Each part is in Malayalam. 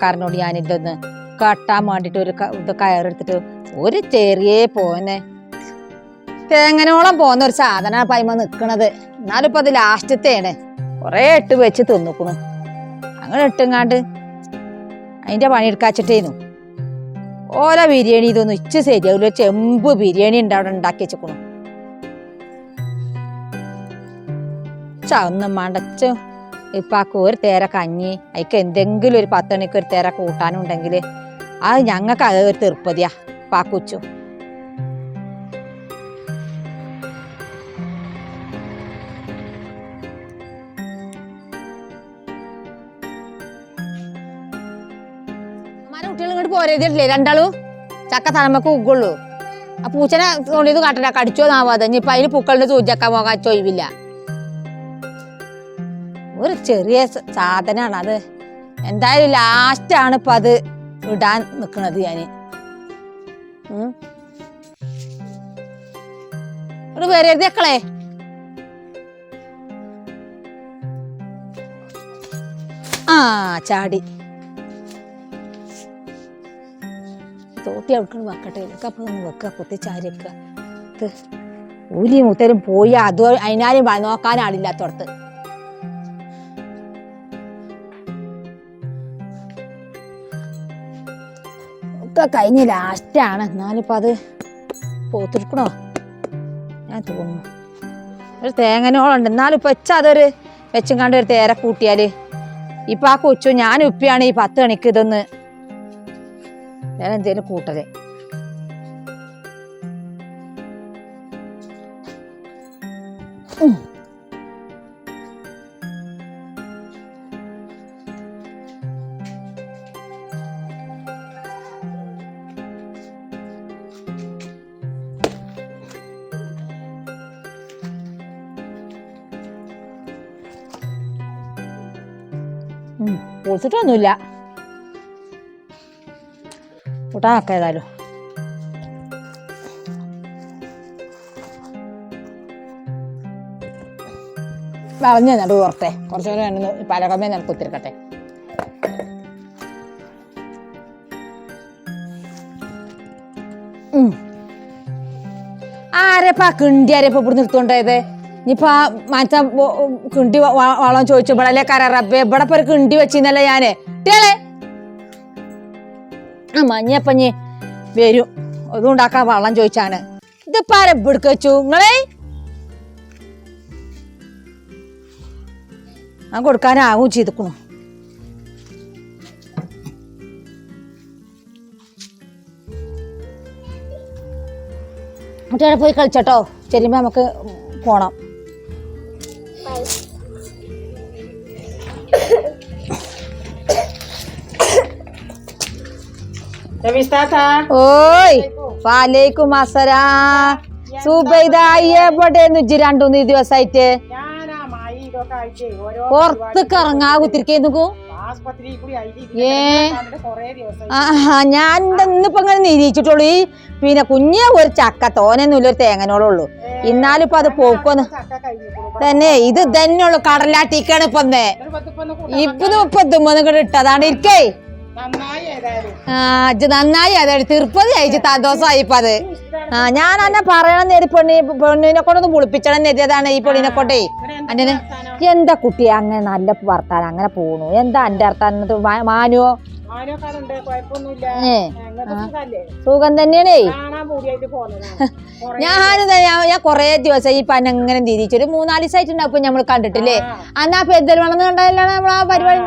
കടക്കാരനോട് ഞാൻ ഇതൊന്ന് കട്ടാൻ വേണ്ടിട്ട് ഒരു ഇത് കയറെടുത്തിട്ട് ഒരു ചെറിയ പോനെ തേങ്ങനോളം പോകുന്ന ഒരു സാധന പൈമ നിക്കണത്. എന്നാലും ഇപ്പൊ അത് ലാസ്റ്റത്തെയാണ് കൊറേ ഇട്ട് വെച്ച് തിന്നിക്കണു. അങ്ങനെ ഇട്ടുങ്ങാണ്ട് അതിന്റെ പണിയെടുക്കാച്ചിട്ടേനു ഓരോ ബിരിയാണി ഇതൊന്നും ഇച്ച് ശരിയാവില്ല ചെമ്പ് ബിരിയാണി ഉണ്ട് അവിടെ ഉണ്ടാക്കി വെച്ചേക്കണു. മണ്ടച്ച് ഇപ്പാക്ക് ഒരു തേര കഞ്ഞി അതിക്ക് എന്തെങ്കിലും ഒരു പത്തണിക്ക് ഒരു തേര കൂട്ടാനുണ്ടെങ്കിൽ അത് ഞങ്ങൾക്ക് അത് ഒരു തീർപ്പതിയാ. പാക്കുച്ചു കുട്ടികൾ ഇങ്ങോട്ട് പോരേതില്ലേ രണ്ടാളും ചക്ക തലമക്ക് ഉഗ്ഗുള്ളൂ. ആ പൂച്ചനെ തോന്നിയത് കാട്ടല കടിച്ചോ നാവാതെ ഇനിയിപ്പൊ അതിന് പൂക്കളുടെ സൂചിക്കാൻ പോകാൻ ചോയിവില്ല ചെറിയ സാധനമാണ് അത്. എന്തായാലും ലാസ്റ്റാണ് ഇപ്പൊ അത് ഇടാൻ നിൽക്കുന്നത് ഞാൻ. ഒരു മക്കളെ. ആ ചാടി. തോട്ടി അവിടുന്ന് വെക്കട്ടെ. ഇതൊക്കെ ഒന്ന് വെക്കുക ചാരിക്ക ഇത് ഊലി മുത്തരും പോയി. അതോ അതിനാലും വ- ഒക്കെ കഴിഞ്ഞ് ലാസ്റ്റാണ് എന്നാലിപ്പോൾ അത് പോത്തിരിക്കണോ? ഞാൻ തോന്നുന്നു. ഒരു തേങ്ങനോളുണ്ട് എന്നാലും ഇപ്പം വെച്ചാൽ അതൊരു വെച്ചും കണ്ട് ഒരു തേര കൂട്ടിയാൽ ഇപ്പം ആ കൊച്ചു ഞാൻ ഉപ്പിയാണ് ഈ പത്ത് മണിക്ക് ഇതൊന്ന് ഞാൻ എന്തേലും കൂട്ടൽ. പൊളിച്ചിട്ടൊന്നുമില്ല. കൂട്ടാനൊക്കെ ഏതായാലും വളഞ്ഞ നടു പുറത്തെ. കുറച്ചു നേരം പലകമേ നിനക്ക് കുത്തിരിക്കട്ടെ. ഉം. ആരെപ്പാ കിണ്ടി ആരെപ്പാ ഇവിടെ നിർത്തോണ്ടായത് ഇനിയിപ്പോ മറ്റ കിണ്ടി വളം ചോദിച്ചപ്പോഴല്ലേ കര റബ്ബെ ഇവിടെ ഇപ്പൊ കിണ്ടി വെച്ചിന്നല്ലേ ഞാൻ. കുട്ടികളെ. ആ മഞ്ഞപ്പഞ്ഞ് വരും. അതുകൊണ്ടാക്കാൻ വള്ളം ചോദിച്ചാണ്. ഇതിപ്പോ ആരെ വെച്ചു? നിങ്ങളെ? ഞാൻ കൊടുക്കാനാവും ചെയ്തിക്കണു. കുട്ടികളെ പോയി കളിച്ചോട്ടോ. ചെല്ലുമ്പോ നമുക്ക് പോണം. ഓയ് വാലേക്കും. അസരാ സുബൈദ എവിടെയെന്ന് ഇജ്ജ് രണ്ടൂന്ന് ദിവസായിട്ട്. ഞാനാ പുറത്തേക്ക് ഇറങ്ങാ കുത്തിരിക്കുന്നു ഏ. ഞാൻ ഇന്നിപ്പോ ഇങ്ങനെ നിരീക്ഷിച്ചിട്ടുള്ളൂ. ഈ പിന്നെ കുഞ്ഞ ഒരു ചക്ക തോനൊന്നുമില്ല ഒരു തേങ്ങനോളുള്ളൂ എന്നാലും ഇപ്പൊ അത് പോക്കൊന്ന് തന്നെ ഇത് തന്നെ തന്നെയുള്ളു കടലാട്ടിക്കാണ് ഇപ്പൊ ഇപ്പൊ മുപ്പത്തൊമ്പത് കൂടെ ഇട്ടതാണ്. ഇരിക്കേ. ആ ഇജ്ജ് നന്നായി അതായത് തീർപ്പത് അയച്ച് തദോസമായി ആയിപ്പത് ആ ഞാൻ എന്നെ പറയണം നേരി പെണ്ണി പെണ്ണിനെ കൊണ്ടൊന്ന് കുളിപ്പിച്ചണം നേരിയതാണ് ഈ പെണ്ണിനെ കൊണ്ടേ. അന്നെ എന്താ കുട്ടി അങ്ങനെ നല്ല വർത്താനം അങ്ങനെ പോണു. എന്താ എന്റെ വർത്താനം? മാനുവോ? സുഖം തന്നെയാണേ. ഞാൻ ഹാനു ഞാൻ കൊറേ ദിവസം ഈ പന്ന ഇങ്ങനെ തിരിച്ചു ഒരു മൂന്നാൽ ദിവസമായിട്ടുണ്ടാവും ഇപ്പൊ നമ്മൾ കണ്ടിട്ടില്ലേ. അന്ന് ആ പെരുന്തൽ വളർന്ന് കണ്ടാലാണ് നമ്മൾ ആ പരിപാടി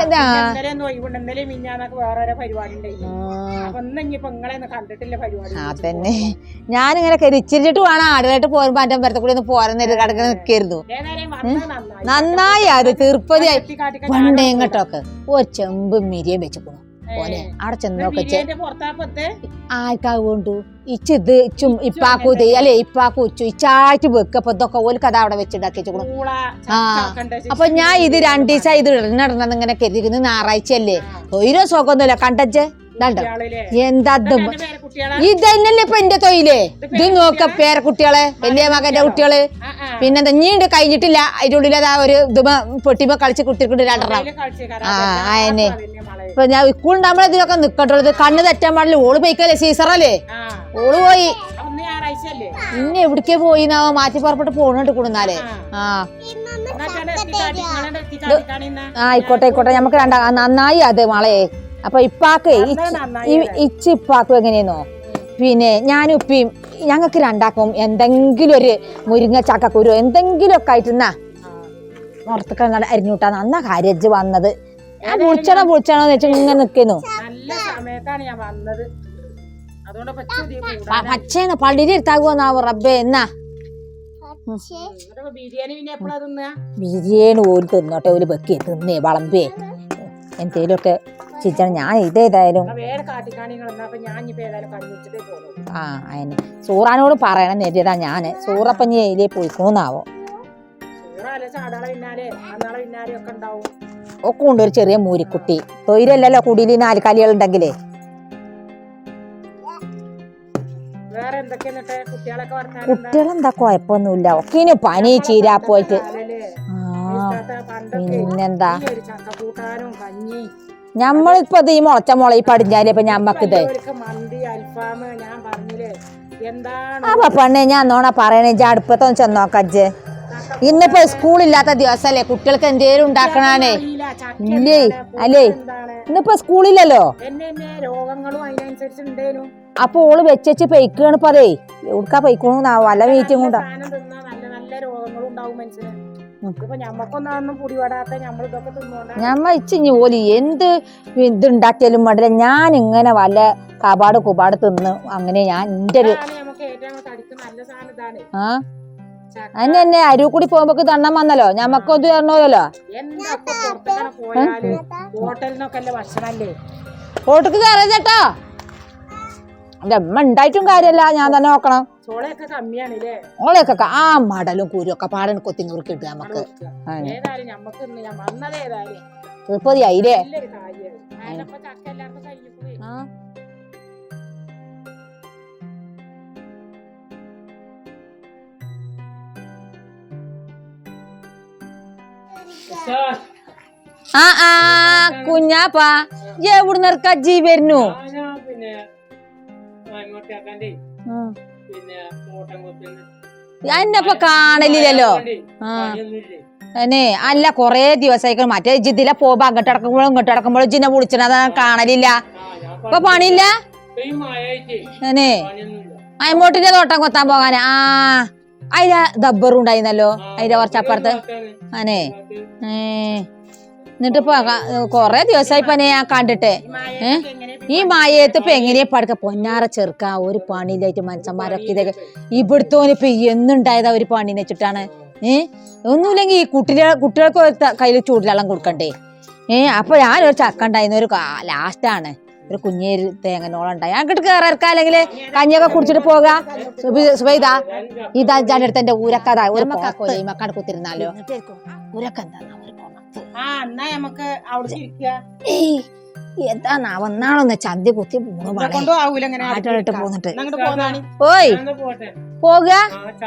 അതന്നെ. ഞാനിങ്ങനെ കരിച്ചിരിച്ചിട്ട് വേണം ആടുകളായിട്ട് പോരുമ്പോ അന്റെ മരത്തിൽ കൂടി ഒന്ന് പോരുന്ന കടക്കുന്ന നിൽക്കായിരുന്നു നിൽക്കരുത്? നന്നായി. അത് തീർപ്പതിയായി. പണ്ടേങ്ങട്ടൊക്കെ ഒരു ചെമ്പ് മിരിയെ വെച്ചേക്കണു ഓനെ അവിടെ ചെന്ന് നോക്കച്ചേ ബിരിയാണിന്റെ പുറത്താപ്പത്ത് ആർക്കാ കൊണ്ടു ഇച്ചിത് ഇച്ചും ഇപ്പാക്കു ഇത് അല്ലെ ഇപ്പാക്കു ഉച്ചു ഇച്ചായിട്ട് വെക്കപ്പോ ഇതൊക്കെ ഓൽക്ക് അത് അവിടെ വെച്ചുണ്ടാക്കി ആ. അപ്പൊ ഞാൻ ഇത് രണ്ടീസ ഇത് ഇടന്നിടന്നത് ഇങ്ങനെ കരുതിക്കുന്നു ഞായറാഴ്ച അല്ലേ ഒരു സുഖമൊന്നുമില്ല. കണ്ടച്ചേ എന്താ ഇതന്നെ ഇതൊക്കെ? ഇതന്നല്ലേ ഇപ്പൊ എന്റെ തൊയിലേ? ഇത് നോക്ക പേരക്കുട്ടികളെ? വലിയ മകന്റെ കുട്ടികൾ? ആ. നീണ്ട് കഴിഞ്ഞിട്ടില്ല. അതിന്റെ ഉള്ളിൽ അതാ ഒരു ഇതുമ പൊട്ടിമ കളിച്ച് കുത്തിക്കൊണ്ട് രണ്ടെണ്ണം. ആ, അതന്നെ ഇപ്പൊ ഞാൻ സ്കൂളുണ്ടാകുമ്പോൾ ഇതിലൊക്കെ നിക്കട്ടുള്ളത് കണ്ണ് തെറ്റാൻ പാടില്ല. ഓൾ പോയിക്കല്ലേ സീസറല്ലേ? അല്ലേ ഓൾ പോയി. ഇന്ന് എവിടേക്കേ പോയി എന്നാ മാറ്റി പുറപ്പെട്ട് പോണുണ്ട് കൊടുന്നാലേ ആ. ആയിക്കോട്ടെ ആയിക്കോട്ടെ. നമുക്ക് രണ്ടാ നന്നായി അത് മളേ. അപ്പൊ ഇപ്പാക്ക് ഇച്ചിപ്പാക്കും എങ്ങനെയെന്നോ. പിന്നെ ഞാനും ഉപ്പിയും ഞങ്ങൾക്ക് രണ്ടാക്കും. എന്തെങ്കിലും ഒരു മുരിങ്ങ ചക്കക്കുരു എന്തെങ്കിലും ഒക്കെ ആയിട്ടെന്നാ പുറത്തൊക്കെ അരിഞ്ഞൂട്ടാ നന്നാ കാര്യജ് വന്നത്. ഞാൻ വിളിച്ചണോ വിളിച്ചണോ എന്ന് വെച്ചാൽ ഇങ്ങനെ നിൽക്കുന്നു പച്ചേന്ന് പള്ളിയിൽ ഇരുത്താകുമെന്നാവോ റബ്ബേ എന്നാ? ബിരിയാണി ഓൽ തിന്നോട്ടെ ഓൽ ബക്കിയെ തിന്നേ വളമ്പേ. എന്തേലുമൊക്കെ ചിച്ചണം ഞാൻ ഇതേതായാലും ആ അതിന് സൂറാനോട് പറയണം നേരിയതാ ഞാൻ. സൂറപ്പഞ്ഞി ഇതിലേ പോയിക്കോന്നാവോ? ഒക്കെ ഉണ്ട് ഒരു ചെറിയ മൂരിക്കുട്ടി. തൊയിലല്ലല്ലോ കുടിയിൽ നാല് ഉണ്ടെങ്കിലേ കുട്ടികളെന്താ കുഴപ്പമൊന്നുമില്ല. ഒക്കെ പനി ചീരാ പോയിട്ട്. ആ പിന്നെന്താ? ഞമ്മളിപ്പോ ഈ മുളച്ച മുള ഈ പടിഞ്ഞാലേ ഇപ്പൊ ഞമ്മക്കിത് ഞാൻ അപ്പൊ പെണ്ണെ ഞാൻ നോണ പറയണേ ഇജ്ജ് അടുപ്പത്തൊന്ന് ചെന്നോക്കജ്ജ് ഇന്നിപ്പോ സ്കൂളില്ലാത്ത ദിവസല്ലേ കുട്ടികൾക്ക് എന്തേലും ഉണ്ടാക്കണാനേ അറിയില്ല, ഇല്ലേ അല്ലേ? ഇന്നിപ്പൊ സ്കൂളില്ലല്ലോ അപ്പൊ ഓൾ വെച്ചു പെയ്ക്കാണ് ഇപ്പൊ അതേ എവിടുക്കാ പെയ്ക്കണു വല്ല മീറ്റും കൊണ്ടാ നല്ല നല്ല രോഗങ്ങളും ഉണ്ടാവും ഞമ്മ ഇച്ചിഞ്ഞ് ഓലി എന്ത് ഇത് ഉണ്ടാക്കിയാലും വേണ്ടില്ല ഞാൻ ഇങ്ങനെ വല്ല കപാട് കുപാട് തിന്ന് അങ്ങനെ ഞാൻ എന്റെ ഒരു ആ? അതിന് തന്നെ അരുവ് കൂടി പോകുമ്പോ തണ്ണം വന്നല്ലോ? ഞമ്മക്കൊത് തരണമല്ലോ എന്തൊക്കെ പുറത്തേക്കാണ് ഹോട്ടലിനൊക്കെ റോട്ടിക്ക് കയറിയ ചേട്ടോ എന്റെ അമ്മ ഉണ്ടായിട്ടും കാര്യമല്ല ഞാൻ തന്നെ നോക്കണം. ഓളെയൊക്കെ ആ മടലും കുരും ഒക്കെ പാടൻ കൊത്തി ഇട്ട് നമുക്ക്. തീർപ്പതി ആയില്ലേ ആ ആ. ആ കുഞ്ഞാപ്പാ. എവിടുന്ന് ജീ വരുന്നു? എന്നപ്പൊ കാണലില്ലല്ലോ അനെ അല്ല കൊറേ ദിവസമായിക്കണം മറ്റേ ജിദ്ദിലെ പോകുമ്പോ അങ്ങോട്ട് അടക്കുമ്പോഴും ഇങ്ങോട്ട് അടക്കുമ്പോഴും ജിന്നെ വിളിച്ചത് കാണലില്ല. ഇപ്പൊ പണിയില്ല? അനെ അയമോട്ടിന്റെ തോട്ടം കൊത്താൻ പോകാന്? ആ. അതിലെ ദബ്ബറും ഉണ്ടായിരുന്നല്ലോ? അതിന്റെ കുറച്ചപ്പുറത്ത് അനെ ഏ. എന്നിട്ടിപ്പോ കൊറേ ദിവസമായി പനെ ഞാൻ കണ്ടിട്ട്. ഈ മായത്ത് ഇപ്പൊ എങ്ങനെയാ പടുക്ക പൊന്നാറ ചെറുക്ക ഒരു പണിയിലായിട്ട് മനുഷ്യന്മാരൊക്കെ ഇതൊക്കെ ഇവിടുത്തോന് ഇപ്പൊ എന്നുണ്ടായതാ ഒരു പണി വെച്ചിട്ടാണ്. ഏ? ഒന്നുമില്ലെങ്കിൽ ഈ കുട്ടികളെ കുട്ടികൾക്ക് കയ്യിൽ ചൂടിലെള്ളം കൊടുക്കണ്ടേ? ഏ? അപ്പൊ ഞാനൊരു ചക്ക ഉണ്ടായിരുന്ന ഒരു ലാസ്റ്റാണ് ഒരു കുഞ്ഞേര് തേങ്ങനോളം ഉണ്ടായി. അങ്ങോട്ട് കയറിറക്കാം അല്ലെങ്കിൽ കഞ്ഞിയൊക്കെ കുടിച്ചിട്ട് പോകാ. സുബൈദാ ഇതാ. ഞാൻ അടുത്ത് എന്റെ ഊരക്കഥ ഒരു മക്കാട് കുത്തിരുന്നാലോ? ഊരക്ക എന്താ? ആ എന്നാ നമുക്ക് അവിടെ എന്താ ചന്തി കുത്തി പോന്നിട്ട്. ഓയ് പോക?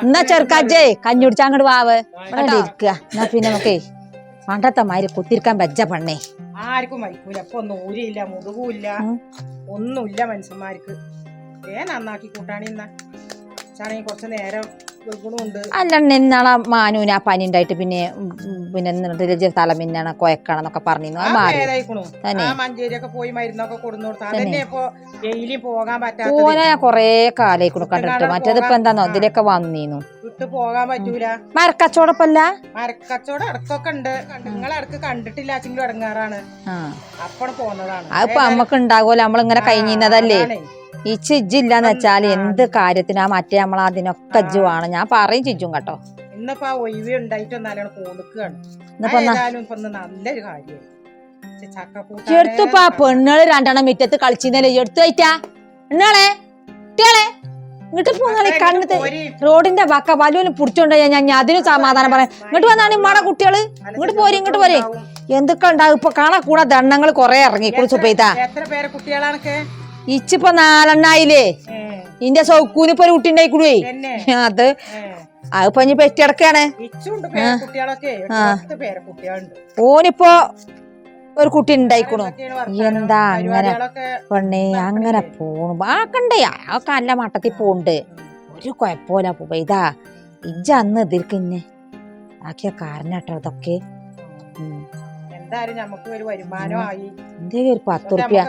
എന്നാ ചെറുക്കാജേ കഞ്ഞി കുടിച്ചാ അങ്ങോട്ട് വാവ്. ഇവിടെ ഇരിക്കുക. എന്നാ പിന്നെ നമുക്കേ പണ്ടത്തെ മാതിരി കുത്തിരിക്കാൻ വെച്ച പണ്ണേ. ആർക്കും മരിക്കൂല. അപ്പൊ ഒന്നും ഊരിയില്ല മുതുകൂല്ല. ഒന്നുമില്ല മനുഷ്യന്മാർക്ക്. ഏ നന്നാക്കി കൂട്ടാണി എന്നാ കുറച്ച് നേരം വെളുക്കണുണ്ട് നിന്നാണ് ഇന്നാളെ മാനൂന് ആ പനി ഉണ്ടായിട്ട് പിന്നെ പിന്നെ നിർദ്ദേശ തല മിന്നാണ് കൊയക്കണം എന്നൊക്കെ പറഞ്ഞിരുന്നു. അത് മാറി. തന്നെ. ആ മഞ്ചേരിയൊക്കെ പോയി മരുന്നൊക്കെ കൊടുന്നു കൊടുത്തു അതന്നെ ഇപ്പൊ ഡെയിലി പോകാൻ ഓനെ ഞാൻ കൊറേ കാലായി കണ്ടിട്ട്. മറ്റേത് ഇപ്പൊ എന്താന്നോ ഇതിലൊക്കെ വന്നീന്നു. വിട്ടു പോകാൻ പറ്റൂല. മരക്കച്ചോടപ്പല്ല മരക്കച്ചവടം ഇടക്കൊക്കെ ഉണ്ട്. ഇടയ്ക്ക് കണ്ടിട്ടില്ല അച്ഛനും ഇടങ്ങാറാണ്. ആ. അപ്പോൾ പോന്നതാണ്. അതിപ്പോ നമ്മക്ക് ഉണ്ടാകുമല്ലോ നമ്മളിങ്ങനെ കഴിഞ്ഞിരുന്നതല്ലേ. ഈ ചിജ്ജില്ലാന്ന് വെച്ചാൽ എന്ത് കാര്യത്തിനാ മറ്റേ നമ്മൾ അതിനൊക്കെ ജുവാണ്. ഞാൻ പറയും ചിജും കേട്ടോ. ഇന്നിപ്പോ ആ ഒഴിവ് ഇപ്പൊ ഇന്ന് നല്ലൊരു കാര്യം പെണ്ണുകൾ രണ്ടെണ്ണം മിറ്റത്ത് കളിച്ചിന്നല്ലേ എടുത്തു വയ്റ്റാ എന്നാളെ കുട്ടികളെ ഇങ്ങോട്ട് പോന്നാളി കണ്ണത്ത് റോഡിന്റെ വക്ക വലുവിന് പിടിച്ചോണ്ട് ഞാൻ ഞാൻ അതിനും സമാധാനം പറയാം. ഇങ്ങോട്ട് വന്നാണ് ഇമ്മാടെ കുട്ടികൾ. ഇങ്ങോട്ട് പോരി ഇങ്ങോട്ട് പോരെ. എന്തൊക്കെ ഉണ്ടാവും? ഇപ്പൊ കാണാ കൂടെ ദണ്ണങ്ങൾ കൊറേ ഇറങ്ങി. കുറിച്ച് പോയിട്ടാ എത്ര പേരെ കുട്ടികളാണൊക്കെ ഇച്ചിപ്പൊ നാലെണ്ണായില്ലേ? ഇന്റെ സൗക്കൂന് ഇപ്പൊ ഒരു കുട്ടി ഉണ്ടായിക്കൂടേ അത് അതിപ്പോ ഇനി പെറ്റിടക്കാണ് ഓനിപ്പോ ഒരു കുട്ടി ഉണ്ടായിക്കണു. എന്താ അങ്ങനെ പെണ്ണേ അങ്ങനെ പോണു. ആക്കണ്ടേ അതൊക്കെ അല്ല മട്ടത്തിൽ പോണ്ട്. ഒരു കുഴപ്പമില്ല ഇതാ ഇജ്ജ അന്ന് എതിർക്കിന്നെ ആക്കിയ കാരണട്ടോ അതൊക്കെ. ഉം. എന്തായാലും നമുക്ക് ഒരു വരുമാനമായി ഒരു പത്ത് റുപ്യ.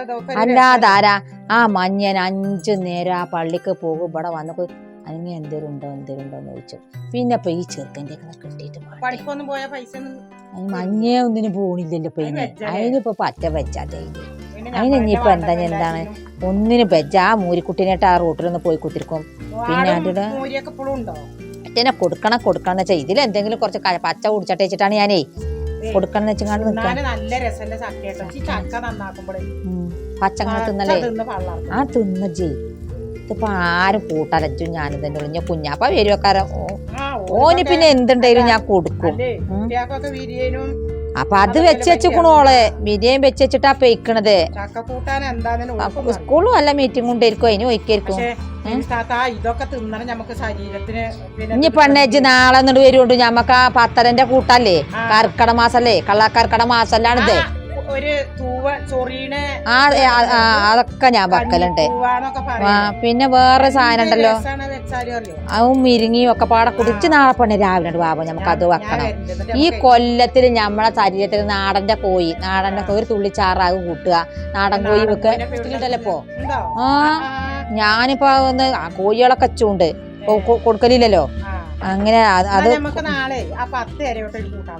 അല്ലാതാരാ ആ മഞ്ഞൻ അഞ്ചു നേരം ആ പള്ളിക്ക് പോകും. ഇവിടെ വന്നപ്പോ അല്ലെങ്കിൽ എന്തേലും ഉണ്ടോ എന്തേലും ഉണ്ടോ എന്ന് ചോദിച്ചു. പിന്നെ ഇപ്പൊ ഈ ചെറുക്കന്റെ കിട്ടിയിട്ട് രസം. പഠിപ്പൊന്നും പോയ പൈസ മഞ്ഞേ ഒന്നിനും പോണില്ലല്ലോ ഇപ്പൊ ഇനി? അതിനിപ്പോ പറ്റ വെച്ചാതെ അതിനിപ്പോ എന്താ എന്താണ്? ഒന്നിനും വെച്ച ആ മൂരിക്കുട്ടീനായിട്ട് ആ റൂട്ടിലൊന്ന് പോയി കുത്തിരിക്കും. പിന്നെ അതിന്റെ മറ്റേനെ കൊടുക്കണം കൊടുക്കണം എന്ന് വെച്ചാൽ ഇതിലെന്തെങ്കിലും കുറച്ച് പച്ച കുടിച്ചട്ടെ വെച്ചിട്ടാണ് ഞാനേ കൊടുക്കണം നിൽക്കാം നല്ല രസമുള്ള ചക്ക നന്നാക്കുമ്പോഴേ പച്ചങ്ങനെ തിന്നലേ. തിന്ന് ആ തിന്ന ജീ. ഇതിപ്പോ ആരും കൂട്ടലച്ചും ഞാനും തന്നെ ഉള്ളു. ഞാൻ കുഞ്ഞാപ്പ വരുവക്കാരൻ ഓന് പിന്നെ എന്തുണ്ടെങ്കിലും ഞാൻ കൊടുക്കും. അപ്പൊ അത് വെച്ച് വെച്ചുക്കണു ഓളെ ബിരിയാണി വെച്ച് വെച്ചിട്ടാ പെയ്ക്കണത്. സ്കൂളും അല്ല മീറ്റിംഗ് കൊണ്ടായിരിക്കും അതിന് ഒഴിക്കായിരിക്കും ഇതൊക്കെ തിന്നണം നമുക്ക് ശരീരത്തിന് ഇനി പെണ്ണേജ് നാളെ എന്നിട്ട് വരുകൊണ്ട് ഞമ്മക്ക് ആ പത്തരന്റെ കൂട്ടല്ലേ? കർക്കട മാസല്ലേ? കള്ള കർക്കട മാസല്ലാണിത്. ഒരു തൂവ ആ അതൊക്കെ ഞാൻ വെക്കലുണ്ട്. തൂവാന്നൊക്കെ ആ, പറയാം പിന്നെ വേറെ സാധനം ഉണ്ടല്ലോ? രസാണ് വെച്ചാലും അറിയോ? അതും മിരിങ്ങിയും ഒക്കെ പാടെ കുടിച്ച് നാളെ പണി രാവിലെ ഉണ്ട് ബാബു നമുക്ക് അത് വെക്കണം. ഈ കൊല്ലത്തിൽ നമ്മളെ ശരീരത്തിൽ നാടന്റെ കോഴി നാടന്റെ കോഴി ഒരു തുള്ളി ചാറാകും കൂട്ടുക. നാടൻ കോഴി വെക്ക. കോഴിനെ ഇപ്പൊ ഇപ്പോ ഉണ്ടോ? ആ. ആ, ഞാനിപ്പോ ഒന്ന് ആ കോഴികളൊക്കെ ചൂണ്ട് കൊടുക്കലില്ലല്ലോ? ആ. അങ്ങനെ അത്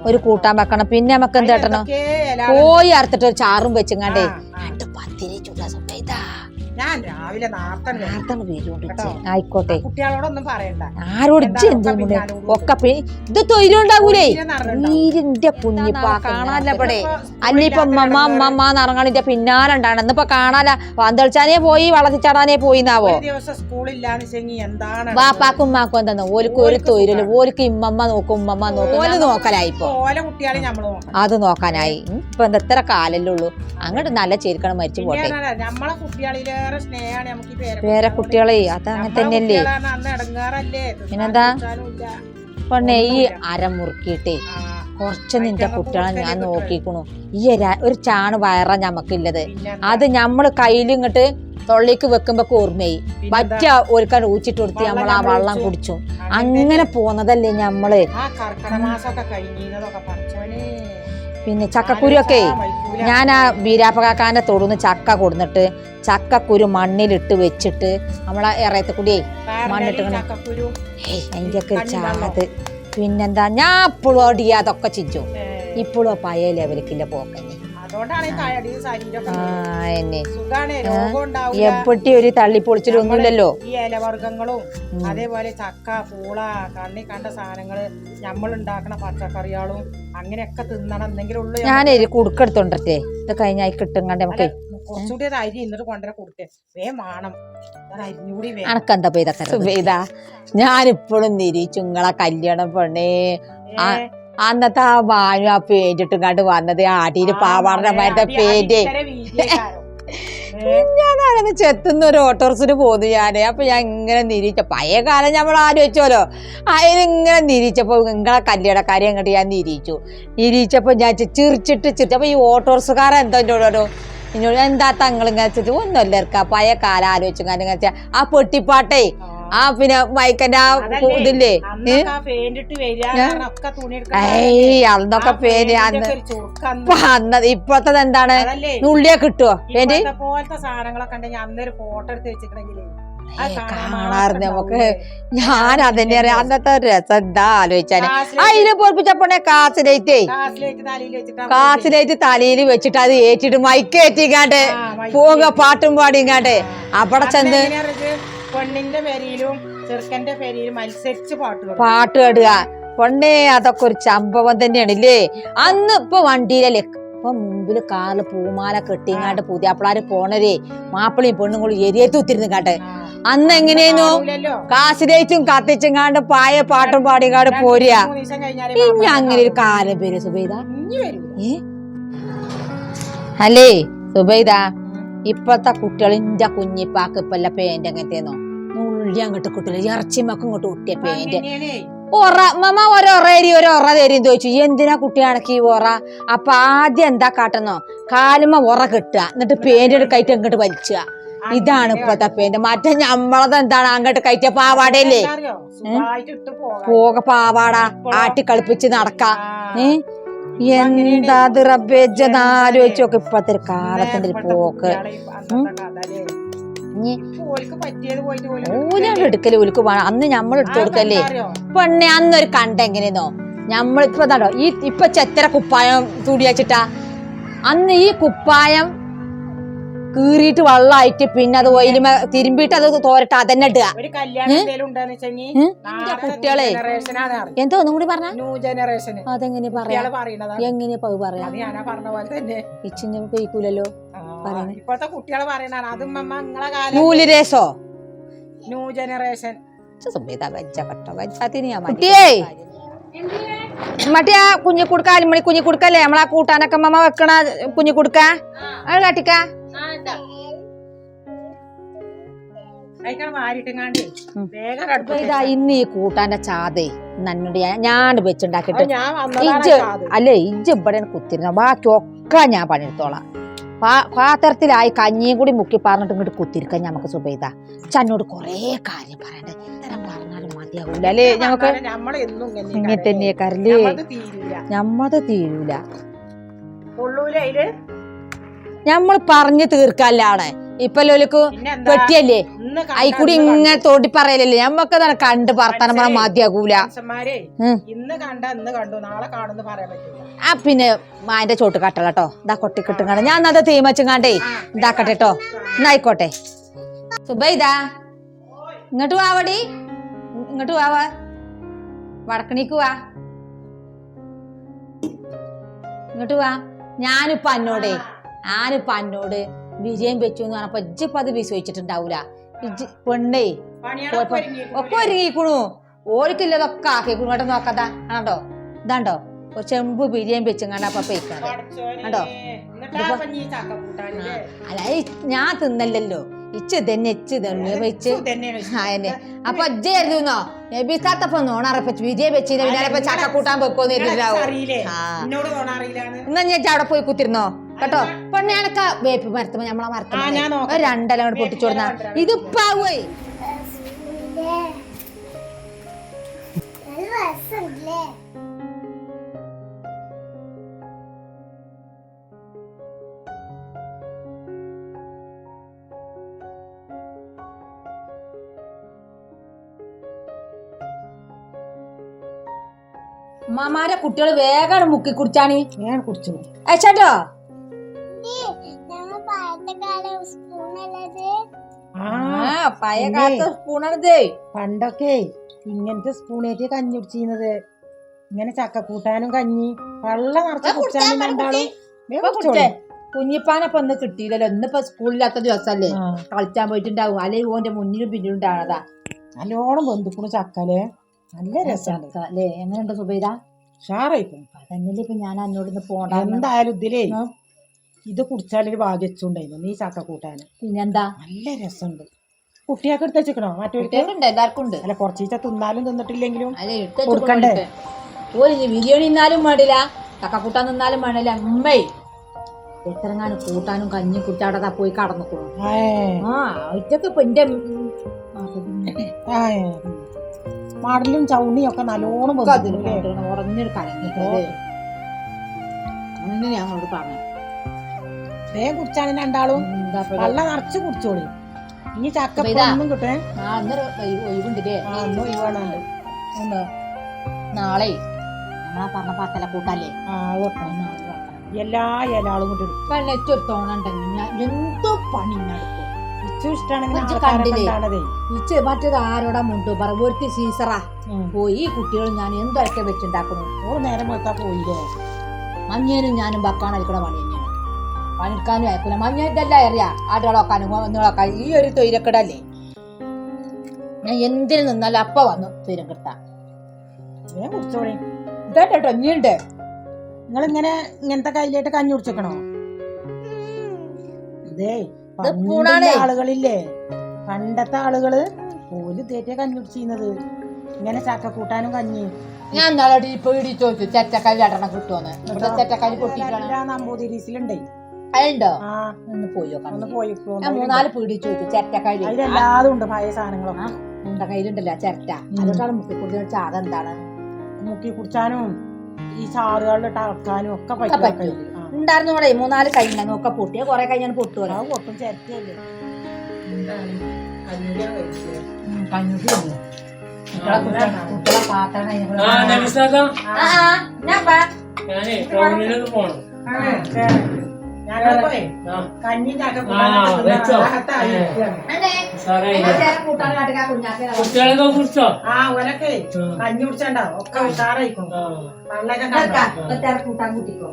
ഒരു കൂട്ടാൻ വെക്കണം. പിന്നെ നമുക്ക് എന്ത് കേട്ടണം കോഴി അറുത്തിട്ട് ഒരു ചാറും വെച്ചിങ്ങാണ്ടേ രണ്ട് പത്തിരി ചുടാ സുബൈദാ. ഞാൻ രാവിലെ നാർത്തൻ. ആയിക്കോട്ടെ. കുട്ടികളോടൊന്നും പറയണ്ട. ആരോട് ഒക്കെ ഇത് നടന്നുണ്ടാവും. നീരിന്റെ കുഞ്ഞിപ്പാ കാണാല്ല ഇവിടെ. ഇതിപ്പോ മമ്മ മമ്മ നിറങ്ങണിന്റെ പിന്നാലെ ഉണ്ടാണ് ഇന്നിപ്പൊ കാണാല പന്തളിച്ചാനേ പോയി വളർത്തിച്ചാടാനേ പോയി എന്നാവോ? വാപ്പാക്കും ഉമ്മാക്കും എന്താ ഓലിക്ക് ഒരു തൊഴിലില്ല? ഓലിക്ക് ഇമ്മമ്മ നോക്കും ഉമ്മമ്മ നോക്കും. ഓൽ നോക്കലായി ഇപ്പൊ. കുട്ടികളെ നമ്മൾ നോക്കണം. അത് നോക്കാനായി. ഇപ്പൊ എന്താ എത്ര കാലല്ലേ ഉള്ളൂ? അങ്ങോട്ട് നല്ല ചേരിക്കണം മരിച്ചു പോട്ടെ. നമ്മളെ നമ്മളെ സ്നേഹമാണ് നമുക്ക് ഈ പേരെ വേറെ കുട്ടികളെ. അത് അങ്ങനെ തന്നെയല്ലേ? അന്ന് ഇടങ്ങാറല്ലേ? പിന്നെന്താ? പെണ്ണെ ഈ അരമുറുക്കിയിട്ടേ ആ, കുറച്ച് നിന്റെ കുട്ടികളെ ഞാൻ നോക്കിക്കുണു. ഈ ഒരു- ചാണ് വയറ ഞമ്മക്കില്ലത്. അത് നമ്മൾ കയ്യിൽ ഇങ്ങോട്ട് തൊള്ളിക്ക് വെക്കുമ്പോ ഓർമ്മയായി? പറ്റ ഒരുക്കാൻ ഊച്ചിട്ട് കൊടുത്ത് നമ്മൾ ആ വെള്ളം കുടിച്ചു. അങ്ങനെ പോന്നതല്ലേ ഞമ്മൾ? പിന്നെ ചക്കക്കുരുവൊക്കെ ഞാൻ ആ വീരാപ്പകാക്കാന്റെ തൊടുന്ന് ചക്ക കൊടുന്നിട്ട് ചക്കക്കുരു മണ്ണിലിട്ട് വെച്ചിട്ട് നമ്മളെ ഇറയത്തെ കൂടിയേ മണ്ണിട്ട് എനിക്കൊക്കെ ഏയ്. ചാത് പിന്നെന്താ? ഞാൻ ഇപ്പോഴും ഓടിയാതൊക്കെ ചിഞ്ചു. ഇപ്പോഴും പഴയ ലെവലിക്കില്ല പോക്കന്നെ. എപ്പട്ടി ഒരു തള്ളിപ്പൊളിച്ചിലൊന്നുമില്ലല്ലോ ഈ ഇലവർഗങ്ങളും അതേപോലെ ചക്ക പൂള കണ്ണി കണ്ട സാധനങ്ങൾ നമ്മൾ ഉണ്ടാക്കണ പച്ചക്കറികളും അങ്ങനെയൊക്കെ തിന്നണം. എന്തെങ്കിലും ഉള്ളു ഞാനൊരു കുടുക്കെടുത്തോണ്ടേ ഇത് കഴിഞ്ഞാൽ കിട്ടും കണ്ടേ നമുക്ക് കുറച്ചുകൂടി അത് അരി വേ വേണം അരിഞ്ഞുകൂടി അനക്കെന്താ പെയ്ത ഞാനിപ്പോഴും നിരീച്ചു നിങ്ങളെ കല്യാണം പെണ്ണേ. അന്നത്തെ ആ വാനു ആ പേന്റിട്ടും കണ്ട് വന്നത് ആടിയിൽ പാവാറിന്റെ മരുന്ന പേന്റ് ഞാനങ്ങനെ ചെത്തുന്ന ഒരു ഓട്ടോറിസിന് പോന്നു ഞാൻ. അപ്പൊ ഞാൻ ഇങ്ങനെ നിരീച്ച പഴയ കാലം നമ്മൾ ആലോചിച്ചോലോ? അതിലിങ്ങനെ നിരീച്ചപ്പോ നിങ്ങളെ കല്യാണക്കാരെ അങ്ങോട്ട് ഞാൻ നിരീച്ചു നിരീച്ചപ്പോ ഞാൻ ചിരിച്ചിട്ട് ചിരിച്ചപ്പോ ഈ ഓട്ടോറിസുകാരൻ എന്തോ എന്നോടോ എന്നോട് എന്താ തങ്ങൾ ഇങ്ങനെ ചിരിച്ചു? ഒന്നും ഇറക്ക പഴയ കാലം ആലോചിച്ചു കാരണം ആ പെട്ടിപ്പാട്ടേ ആ പിന്നെ മൈക്കന്റെ ആ ഇതില്ലേ? ഏയ് അന്നൊക്കെ പേര് അന്ന് ഇപ്പോഴത്തത് എന്താണ്? ഉള്ളിയെ കിട്ടുവോ? പേര് ഇപ്പോഴത്തെ പോലത്തെ സാധനങ്ങളൊക്കെ ഉണ്ടെങ്കിൽ അന്നൊരു ഫോട്ടോ എടുത്ത് വെച്ചിട്ടുണ്ടെങ്കിലേ അത് കാണാൻ കാണാറുണ്ട് നമുക്ക്. ഞാൻ അതന്നെ അറിയാം. അന്നത്തെ രസം എന്താ ആലോചിച്ചാൽ അതിനെ പൊറപ്പിച്ചപ്പോണെ കാസിലേറ്റേ. കാസിലേറ്റ് തലയിൽ വെച്ചിട്ട് അത് ഏറ്റിട്ട് മൈക്കേറ്റിങ്ങാണ്ട് ആ, പോവുക പോക പാട്ടും പാടിങ്ങാണ്ട്. അവിടെ ചെന്ന്? പെണ്ണിന്റെ പേരിലും ചെറുക്കന്റെ പേരിലും മത്സരിച്ച് പാട്ട് പാടും. പാട്ട് പാടുക. പൊണ്ണേ അതൊക്കെ ഒരു സംഭവം തന്നെയാണ് ഇല്ലേ? അന്ന് ഇപ്പൊ വണ്ടിയിലല്ലേ ഇപ്പൊ മുമ്പിൽ കാറിൽ പൂമാല കെട്ടിങ്ങാണ്ട് പുതിയാപ്പിളാര് പോണരേ മാപ്പിളയും പെണ്ണുങ്ങളും എരിയത്ത് കുത്തിരുന്ന് കാട്ടെ അന്ന് എങ്ങനെയായിരുന്നു? കാസിലേറ്റും കത്തിച്ചും കാണ്ട് പായ പാട്ടും പാടിങ്ങാണ്ട് പോരുക. പിന്നെ ഇനി അങ്ങനെ ഒരു കാലം പേര് സുബൈദ. ഏ? അല്ലേ സുബൈദ? ഇപ്പഴത്തെ കുട്ടികൾ ഇന്റെ കുഞ്ഞിപ്പാക്ക് ഇപ്പല്ല പേന്റ് എങ്ങനത്തേന്നോ? നുള്ളി അങ്ങോട്ട് കുട്ടികൾ ഇറച്ചിമൊക്കെ ഇങ്ങോട്ട് കുട്ടിയ പേന്റ് അങ്ങനെയാണേ. ഒറ മമ്മ ഒരു ഒരൊറ തരും ചോദിച്ചു. എന്തിനാ കുട്ടിയാണക്ക് ഈ ഒറ? അപ്പൊ ആദ്യം എന്താ കാട്ടുന്നോ കാലുമ ഒറ കെട്ടുക. എന്നിട്ട് പേന്റ് എടുക്കായിട്ട് അങ്ങോട്ട് വലിച്ചുക. ഇതാണ് ഇപ്പത്തെ പേന്റ് മറ്റേ ഞമ്മളത് എന്താണ്? അങ്ങോട്ട് കയറ്റിയ പാവാടയല്ലേ? പോകാം. പാവാട. ആട്ടി കളിപ്പിച്ച് നടക്ക. എന്താ അത് നാലു വെച്ചോക്ക് ഇപ്പത്തെ കാലത്തിന്റെ ഇപ്പോഴത്തെ പോക്ക്. ഇനി ഓലാണ് എടുക്കൽ ഓലിക്ക് അന്ന് നമ്മൾ എടുത്തു കൊടുക്കല്ലേ? പെണ്ണെ അന്നൊരു കണ്ട എങ്ങനെയെന്നോ? നമ്മളിപ്പോ ഇതാണോ ഈ ഇപ്പൊ ചെത്തര കുപ്പായം തുടിയച്ചിട്ടാ അന്ന് ഈ കുപ്പായം കീറിയിട്ട് വെള്ളമായിട്ട് പിന്നെ അത് ഓയിലുമ തിരുമ്പിയിട്ട് അത് തോരട്ട് അതന്നെ ഇടുക. കുട്ടികളെ. എന്തോ ഒന്നും കൂടി പറഞ്ഞ? ന്യൂ ജനറേഷൻ അതെങ്ങനെ പറയാ? എങ്ങനെയാ പറയാ? ഇച്ചിന് പറയണേ. ഇപ്പോഴത്തെ കുട്ടികളെ പറയണതാണ് അതും നിങ്ങളെ കാലം നൂലിരേസോ ന്യൂ ജനറേഷൻ. കുട്ടിയേ! മറ്റേ ആ കുഞ്ഞു കുടുക്ക അലിമണി കുഞ്ഞു കുടുക്കല്ലേ? നമ്മളാ കൂട്ടാനൊക്കെ മമ്മ വെക്കണ കുഞ്ഞു കുടുക്ക. അത് കാട്ടിക്ക. ഇതാ. ഇന്ന് ഈ കൂട്ടാന്റെ ചാതേ നന്നോട് ഞാൻ ഞാൻ വെച്ചുണ്ടാക്കിട്ട് ഇജ്ജ് അല്ലേ ഇജ്ജ് ഇവിടെ കുത്തിരുന്ന ബാക്കി ഒക്കെ ഞാൻ പണിയെടുത്തോളാം. പാത്രത്തിലായി കഞ്ഞിയും കൂടി മുക്കി പറഞ്ഞിട്ട് ഇങ്ങോട്ട് കുത്തിരിക്കാൻ ഞമ്മക്ക് സുബൈത ചന്നോട് കൊറേ കാര്യം പറയണ്ടേ. ഇത്തരം പറഞ്ഞാലും മതിയാവൂല അല്ലേ? ഞമ്മക്ക് ഇങ്ങനെ തന്നെ കരൽ ഞമ്മത് തീരൂല. ഞമ്മൾ പറഞ്ഞു തീർക്കല്ലാണ്. ഇപ്പൊ ലോലിക്ക് പെട്ടിയല്ലേ? അയിക്കൂടി ഇങ്ങനെ തോട്ടി പറയലല്ലേ? ഞമ്മക്ക് തന്നെ കണ്ട് വർത്താനം പറ മതിയാകൂല. ഇന്ന് കണ്ട ഇന്ന് കണ്ടു നാളെ കാണുന്നു പറയാൻ പറ്റില്ല ആ പിന്നെ മാന്റെ ചോട്ട് കട്ടള കേട്ടോ ഇതാ കൊട്ടി കിട്ടും കിട്ടുങ്ങാണ്ട് ഞാൻ അത് തീമച്ചുങ്ങാണ്ടേ ഇതാക്കട്ടെ കേട്ടോ എന്നായിക്കോട്ടെ സുബൈദാ ഇങ്ങോട്ട് വാവടി ഇങ്ങോട്ട് വാവാ വടക്കണിക്ക് വാ. ഇങ്ങോട്ട് വാ. ഞാനിപ്പ അന്നോടേ. ഞാനിപ്പ അന്നോട് വിജയം വെച്ചു എന്ന് പറഞ്ഞപ്പോ ഇജ്ജിപ്പോ അത് വിശ്വസിച്ചിട്ടുണ്ടാവൂല. ഇജ്ജ് പെണ്ണേ ഒക്കെ ഒരുങ്ങിക്കുണു ഓർക്കില്ലതൊക്കെ ആക്കിക്കണു കേട്ടോ നോക്കതാ ആണോ ഇതാണ്ടോ? ഒരു ചെമ്പ് ബിരിയാണി വെച്ചങ്ങാണ്ട് അപ്പൊ പെയ്ക്കാതെ കണ്ടോ? അല്ല ഞാൻ തിന്നല്ലല്ലോ. ഇച്ച് തന്നെ ഇച്ച് തന്നെ വെച്ച്. ആയനെ അപ്പൊ അജ്ജായിരുന്നോ നബിസാത്തപ്പൊ നോണറപ്പച്ച് വിജയ വെച്ച് പിന്നെ ചക്ക കൂട്ടാൻ വെക്കോന്ന് ഇരുന്നിട്ടാവും എന്നാ ഞാൻ അവിടെ പോയി കുത്തിരുന്നോ? കേട്ടോ? പെണ്ണയാണക്ക വേപ്പ് മരത്തുമ്പോ നമ്മളെ. മരത്തുമ്പോ രണ്ടെല്ലാം കൂടെ പൊട്ടിച്ചോടുന്ന ഇതിപ്പാവേ മാമാരെ കുട്ടികൾ വേഗം മുക്കി കുടിച്ചാണ്. ഞാൻ കുടിച്ചു അയച്ചാട്ടോ പഴയ കാലത്തെ സ്പൂണാണിതേ പണ്ടൊക്കെ ഇങ്ങനത്തെ സ്പൂണേറ്റ് കഞ്ഞി കുടിച്ചിരുന്നത്. ഇങ്ങനെ ചക്ക കൂട്ടാനും കഞ്ഞി വെള്ളം നിറച്ച് കുടിച്ചാലും രണ്ടാളും. കുഞ്ഞിപ്പാനപ്പൊ ഒന്ന് കിട്ടിയില്ലല്ലോ. ഇന്നിപ്പോ സ്കൂളില്ലാത്ത ദിവസല്ലേ. കളിച്ചാൻ പോയിട്ടുണ്ടാവും. അല്ലെങ്കിൽ ഓന്റെ മുന്നിലും പിന്നിലും ഉണ്ടാവണതാ. നല്ലോണം ബന്ധുക്കൂടെ ചക്കൽ നല്ല രസമാണ് അല്ലേ? എങ്ങനെയുണ്ട് സുബൈദ? ഉഷാറായിപ്പോ അതന്നെയല്ലേ ഇപ്പൊ ഞാൻ അന്നോട് ഇന്ന് പോണ്ട എന്തായാലും ഇതിലേ. ഇത് കുടിച്ചാലൊരു ഭാഗ്യച്ചുണ്ടായിരുന്നു നീ ചക്ക കൂട്ടാന് പിന്നെന്താ? നല്ല രസമുണ്ട്. കുട്ടിയൊക്കെ എടുത്ത് വെച്ചിക്കണോ? മറ്റേ എല്ലാവർക്കും ഉണ്ട്. അല്ല കുറച്ചീച്ച തിന്നാലും തിന്നിട്ടില്ലെങ്കിലും എടുത്ത് കൊടുക്കണ്ടേ? ഓര് ഇനി ബിരിയാണി നിന്നാലും വേണ്ടില്ല. ചക്കക്കൂട്ടാൻ നിന്നാലും വേണ്ടില്ല. അമ്മേ എത്രങ്ങാനും കൂട്ടാനും കഞ്ഞി കുടിച്ചാടതാ പോയി കടന്നിക്കണു. ആ ഇപ്പൊ എന്റെ മടലും ചൗണിയും ഒക്കെ നല്ലോണം ബന്ധുക്കൂടെ ഉറഞ്ഞൊരു കലങ്ങിട്ടത് അങ്ങനെ ഞങ്ങളോട് പറഞ്ഞു. വേഗം കുടിച്ചാണ് രണ്ടാളും. നല്ല ഇപ്പൊ ഇത്? വെള്ളം നിറച്ച് കുടിച്ചോളി. ഇനി ചക്ക അപ്പൊ ഇതാ. ഒന്നും കിട്ടേ. ഒഴിവുണ്ടില്ലേ? ഉണ്ട്. നാളെ നമ്മളാ പറഞ്ഞ പാത്തല കൂട്ടല്ലേ? ആ അത് വെക്കണം. എല്ലാ കൂടി വെള്ളറ്റ് ഒരു തോണുണ്ടെങ്കിൽ ഞാൻ എന്തോ പണി ഇച്ചും ഇച്ച് മറ്റേത് ആരോടാ മുണ്ടു? പറ ഒരു സീസറാ. പോയി കുട്ടികൾ ഞാൻ എന്തൊക്കെ വെച്ചുണ്ടാക്കണു? ഓൾ നേരം വെത്താ പോയില്ലേ? മഞ്ഞേനും ഞാനും ബക്കാണ് അയക്കണ പണി പണിയെടുക്കാനും അയക്കൂല. മഞ്ഞേറ്റല്ല അറിയാം. ആടുകളൊക്കാനും ഒന്നുകളൊക്കെ ഈ ഒരു തൊയിലക്കെടല്ലേ? ഞാൻ എന്തിനു നിന്നാലും അപ്പ വന്നു തീരം കിട്ടാം വേഗം കുടിച്ചോളി. ഇനിയുണ്ട്. നിങ്ങൾ ഇങ്ങനെ ഇങ്ങനത്തെ കയ്യിലായിട്ട് കഞ്ഞി കുടിച്ചേക്കണോ. ആളുകളില്ലേ? പണ്ടത്തെ ആളുകൾ പോലും തേറ്റിയ കഞ്ഞി കുടിച്ചിരുന്നത് ഇങ്ങനെ ചക്ക കൂട്ടാനും കഞ്ഞി. ഞാൻ നാളെ ഇപ്പൊ ഇടി ചോദിച്ചു ചെറ്റക്കാലി അടണം കിട്ടുമെന്ന് ഇവിടെ ചെറ്റക്കാലി പൊട്ടിക്കണം നമ്പൂതിരീസിലുണ്ടേ. അതുണ്ടോ ഒന്ന് പോയോ? ഞാൻ മൂന്നാൽ പീടിച്ചു ചോദിച്ചു. അതിലെല്ലാതും ഉണ്ട് പഴയ സാധനങ്ങളൊക്കെ. മുണ്ട കയ്യിലുണ്ടല്ലോ ചിരട്ട. അതുകൊണ്ടാണ് മുക്കിക്കുറിച്ച് ചാത എന്താണ്? മുക്കി കുടിച്ചാനും ഈ ചാറുകളിൽ ടക്കാനും ഒക്കെ ഒക്കെ പറ്റും. ഉണ്ടായിരുന്നു കൂടെ മൂന്നാൽ കഴിഞ്ഞ നോക്ക പൊട്ടിയ കൊറേ കഴിഞ്ഞാണ് പൊട്ടു വരാം പൊട്ടും. ചേർത്തല്ലേ കുട്ടികളെ പാത്രം കഴിഞ്ഞ ആ നബിസാദ ഞാൻ പാ ഞാനേ ടൗണിലൊന്ന് പോണം. കഞ്ഞി ചക്ക ആ, കുട്ടികളൊക്കെ ഓലൊക്കെ കഞ്ഞി കുടിച്ചണ്ട. ഒക്കെ ഉഷാറായിക്കും കൂട്ടാൻ കൂട്ടിക്കോ.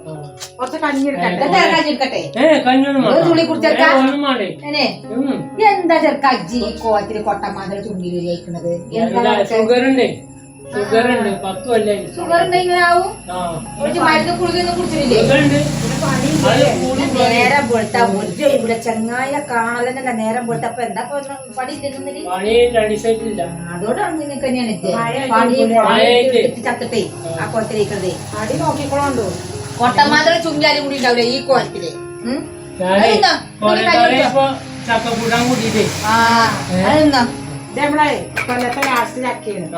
കുറച്ച് കഞ്ഞി എടുക്കട്ടെ. എന്താ കാഞ്ഞിരിക്കട്ടെ ഏ കഞ്ഞൊന്നും ഒരു തുള്ളി കുടിച്ചേക്കാ? ഒന്നും വേണ്ടേ. അനെ ഉം. എന്താ ചെറുക്ക അജ്ജി കോത്തിരി കൊട്ടമാതിരി കഴിക്കണത് എന്താ ഷുഗർ ഉണ്ട് പത്ത് കൊല്ലായി. ഷുഗർ ഉണ്ടെങ്കിൽ ആവും മരുന്ന് കുളികൊന്നും കുടിച്ചിട്ടില്ലേ. നേരം പോലത്തെ ഒരു ഇവിടെ ചെങ്ങായ കാണലെന്നല്ല നേരം പോലത്തെ അപ്പൊ എന്താ പണി തരുന്നില്ല അതോടാണ് നിങ്ങൾക്ക് തന്നെയാണ് പണി ചത്തിട്ടേ ആ കോലത്തിലേക്കതേ അടി നോക്കിക്കോളണ്ടോ? കൊട്ടമാതിരി ചുണ്ടിലാലും കൂടി ഉണ്ടാവില്ല ഈ കോലത്തിൽ ഉം? ഞാനേ അതെന്താ? കൊറേ ഒരു കാര്യം കാലം ഇപ്പൊ ചക്ക കൂട്ടാൻ കൂട്ടിട്ടേ ആ അതെന്താ? ഇതേമ്മളെ കൊല്ലത്തെ ലാസ്റ്റ് ചക്കയാണ്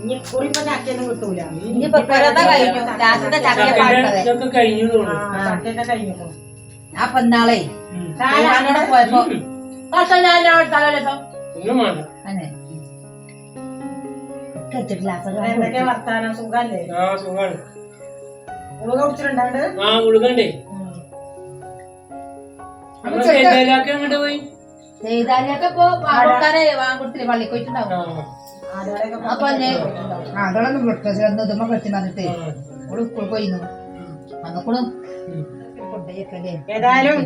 ഇനി കുറി ഇപ്പൊ ചക്കയൊന്നും കിട്ടൂല ഇനിയിപ്പൊ കൊല്ലത്തെ കഴിഞ്ഞു ലാസ്റ്റത്തെ ചക്കയെ പാടുന്നത് ഇതൊക്കെ കഴിഞ്ഞു ചക്കയൊക്കെ കഴിഞ്ഞിപ്പോ അപ്പൊ ഇന്നാളെ ഉം. പോയപ്പോ പക്ഷെ ഞാൻ വേണ്ട. അതെ എന്തൊക്കെ വർത്താനം? സുഖല്ലേ? ഗുളിക കുടിച്ചിട്ടുണ്ടാണ്ട് ആ ഉളുകണ്ടേ അങ്ങോട്ട് പോയി? ചെയ്താലൊക്കെ ഇപ്പൊ ആൾക്കാരെ വാങ്ങിക്കൊടുത്തില്ലേ പള്ളി പോയിട്ടുണ്ടാവും ആ ആടുകളെയൊക്കെ ബ്ലഡ് പ്രഷർ ഇതുമ്മ കെട്ടി വന്നിട്ട് ഇവിടെ സ്കൂളിൽ പോയിരുന്നു. വന്നപ്പോഴും ഏതായാലും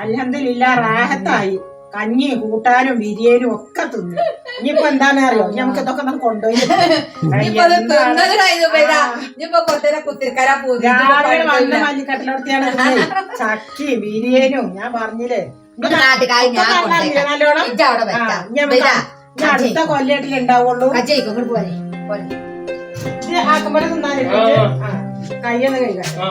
അൽഹംദുലില്ല റാഹത്തായി. കഞ്ഞി കൂട്ടാനും ബിരിയാനും ഒക്കെ തിന്നു. ഇനിയിപ്പോ എന്താണെന്ന് അറിയോ? നമുക്ക് ഇതൊക്കെ ഒന്ന് കൊണ്ടുപോയി രാവിലെ വന്ന ചക്കി ബിരിയാനും ഞാൻ പറഞ്ഞില്ലേ? നാട്ടുകാരി ഞാൻ നന്നായില്ലേ അവിടെ വെക്കാം. ഇതാ, അടുത്ത കൊല്ലട്ടിൽ ഉണ്ടാവുള്ളൂ കജ്ജയിക്കും ഇങ്ങോട്ട് പോലെ പോലെ ഇത് ആക്കുമ്പോൾ തിന്നാൻ കയ്യൊന്ന് കഴിക്കാം ആ.